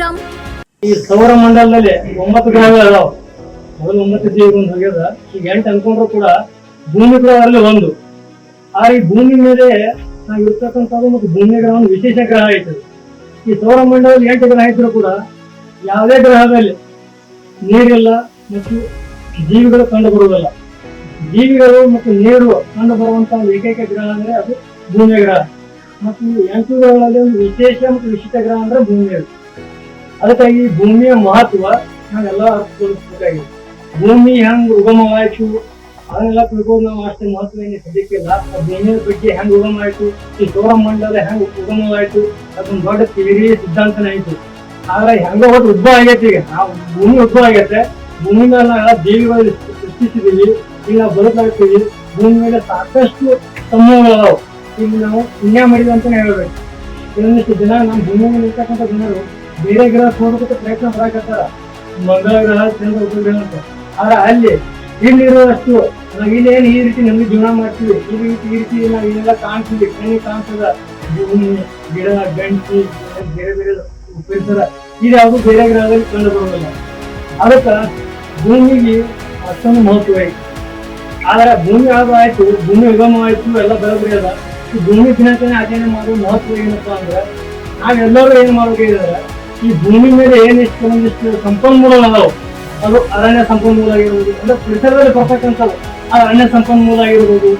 Program ಈ ಸೌರ ಮಂಡಲದಲ್ಲಿ ಒಂಬತ್ತು ಗ್ರಹಗಳು ಅದಾವ. ಮೊದಲು ಒಂಬತ್ತು ಜೀವಿಗಳು ಹೋಗ್ಯದ ಈಗ ಎಂಟು ಅನ್ಕೊಂಡ್ರು ಕೂಡ ಭೂಮಿ ಗ್ರಹ ಅದರಲ್ಲಿ ಒಂದು. ಆ ಈ ಭೂಮಿ ಮೇಲೆ ನಾವು ಇರ್ತಕ್ಕಂಥ ಮತ್ತು ಭೂಮಿ ಗ್ರಹ ಒಂದು ವಿಶೇಷ ಗ್ರಹ ಐತೆ. ಈ ಸೌರ ಮಂಡಲದಲ್ಲಿ ಎಂಟು ಗ್ರಹ ಇದ್ರು ಕೂಡ ಯಾವುದೇ ಗ್ರಹದಲ್ಲಿ ನೀರಿಲ್ಲ ಮತ್ತು ಜೀವಿಗಳು ಕಂಡು ಬರುವುದಿಲ್ಲ ಜೀವಿಗಳು ಮತ್ತು ನೀರು ಕಂಡು ಬರುವಂತ ಒಂದು ಏಕೈಕ ಗ್ರಹ ಅಂದ್ರೆ ಅದು ಭೂಮಿ ಗ್ರಹ. ಮತ್ತು ಎಂಟು ಗ್ರಹಗಳಲ್ಲಿ ಒಂದು ವಿಶೇಷ ಮತ್ತು ವಿಶಿಷ್ಟ ಗ್ರಹ ಅಂದ್ರೆ ಭೂಮಿ ಅದಕ್ಕಾಗಿ ಭೂಮಿಯ ಮಹತ್ವ ನಾವೆಲ್ಲ ಅರ್ಥಕೊಳಿಸ್ಬೇಕಾಗಿದೆ ಭೂಮಿ ಹೆಂಗ್ ಉಗಮವಾಯ್ತು, ಅದನ್ನೆಲ್ಲ ತಿಳ್ಕೊಂಡು ನಾವು ಅಷ್ಟೇ ಮಹತ್ವ ಏನು ಸದ್ಯಕ್ಕಿಲ್ಲ ಆ ಭೂಮಿಯ ಬಗ್ಗೆ ಹೆಂಗ್ ಉಗಮವಾಯ್ತು, ಈ ಸೌರ ಮಂಡಲ ಹೆಂಗ್ ಉಗಮವಾಯ್ತು, ಅದೊಂದು ದೊಡ್ಡ ತಿಳಿ ಸಿದ್ಧಾಂತನೇ ಆಯ್ತು ಆದ್ರೆ ಹೆಂಗ ಒಟ್ಟು ಉದ್ಭವ ಆಗೈತೆ ಈಗ. ನಾವು ಭೂಮಿ ಉದ್ಭವ ಆಗೈತೆ. ಭೂಮಿ ಮೇಲೆ ನಾವೆಲ್ಲ ಜೀವಿಗಳು ಸೃಷ್ಟಿಸಿದೀವಿ ಈಗ ನಾವು ಬದುಕಾಗ್ತೀವಿ. ಭೂಮಿ ಮೇಲೆ ಸಾಕಷ್ಟು ಸಮೂಹಗಳದಾವು. ಈಗ ನಾವು ಪುಣ್ಯ ಮಾಡಿದ್ವಿ ಅಂತಾನೆ ಹೇಳ್ಬೇಕು. ಕೆಲವೊಂದಿಷ್ಟು ಜನ ನಮ್ಮ ಭೂಮಿ ಮೇಲೆ ಇರ್ತಕ್ಕಂಥ ಜನರು ಬೇರೆ ಗ್ರಹ ಹೋಗೋದಕ್ಕೆ ಪ್ರಯತ್ನ ಮಾಡಕತ್ತಾರ. ಮಂಗಳ ಗ್ರಹ ಚಂದ್ರ ಉಪಗ್ರಹ ಆದ್ರೆ ಅಲ್ಲಿ ಇಲ್ಲಿರುವಷ್ಟು ನಾವು ಇಲ್ಲೇನು ಈ ರೀತಿ ನಮ್ಗೆ ಜೀವನ ಮಾಡ್ತೀವಿ. ಈ ರೀತಿ ಈ ರೀತಿ ನಾವು ಏನೆಲ್ಲ ಕಾಣ್ತೀವಿ. ಕಣ್ಣಿಗೆ ಕಾಣ್ತದ. ಭೂಮಿ, ಗಿಡ, ಗಂಟಿ, ಬೇರೆ ಬೇರೆ ಉಪಯೋಗಿಸ್ತಾರ ಇದು ಯಾವುದು ಬೇರೆ ಗ್ರಹದಲ್ಲಿ ಕಂಡು ಬರೋದಿಲ್ಲ ಅದಕ್ಕೆ ಭೂಮಿಗೆ ಅಷ್ಟೊಂದು ಮಹತ್ವ ಐತಿ. ಆದ್ರೆ ಭೂಮಿ ಆಗ ಆಯ್ತು? ಭೂಮಿ ಉಗಮ ಆಯ್ತು, ಎಲ್ಲ ಬರೋಬ್ಬರಿ ಅದ. ಭೂಮಿ ದಿನಾಚರಣೆ ಆಚರಣೆ ಮಾಡೋ ಮಹತ್ವ ಏನಪ್ಪಾ ಅಂದ್ರೆ, ನಾವೆಲ್ಲರೂ ಏನ್ ಮಾಡ್ಬೇಕಾದ್ರೆ ಈ ಭೂಮಿ ಮೇಲೆ ಏನಿಷ್ಟು ಒಂದಿಷ್ಟು ಸಂಪನ್ಮೂಲಗಳು ಅದಾವೆ? ಅದು ಅರಣ್ಯ ಸಂಪನ್ಮೂಲ ಆಗಿರ್ಬೋದು ಅಂದ್ರೆ ಪರಿಸರದಲ್ಲಿ ಬರ್ತಕ್ಕಂಥವು ಆ ಅರಣ್ಯ ಸಂಪನ್ಮೂಲ ಆಗಿರ್ಬೋದು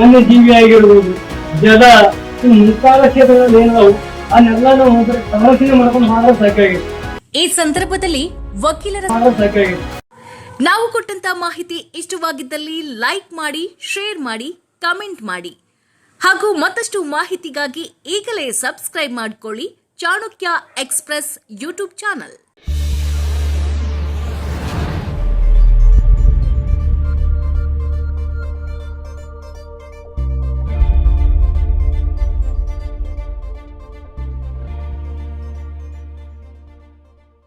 ವನ್ಯಜೀವಿ ಆಗಿರ್ಬೋದು ಜಲ ಈ ಮುಂತಾದ ಕ್ಷೇತ್ರಗಳಲ್ಲಿ ಏನದಾವು ಅದನ್ನೆಲ್ಲ ನಾವು ಸಂರಕ್ಷಣೆ ಮಾಡ್ಕೊಂಡು ಮಾಡಿದ್ರೆ ಸಾಕಾಗಿದೆ ಈ ಸಂದರ್ಭದಲ್ಲಿ ವಕೀಲರ ಸಾಕಾಗಿದೆ ನಾವು ಕೊಟ್ಟಂತ ಮಾಹಿತಿ ಇಷ್ಟವಾಗಿದ್ದಲ್ಲಿ ಲೈಕ್ ಮಾಡಿ ಶೇರ್ ಮಾಡಿ ಕಮೆಂಟ್ ಮಾಡಿ. ಹಾಗೂ ಮತ್ತಷ್ಟು ಮಾಹಿತಿಗಾಗಿ ಈಗಲೇ ಸಬ್ಸ್ಕ್ರೈಬ್ ಮಾಡಿಕೊಳ್ಳಿ. Chanakya Express YouTube channel.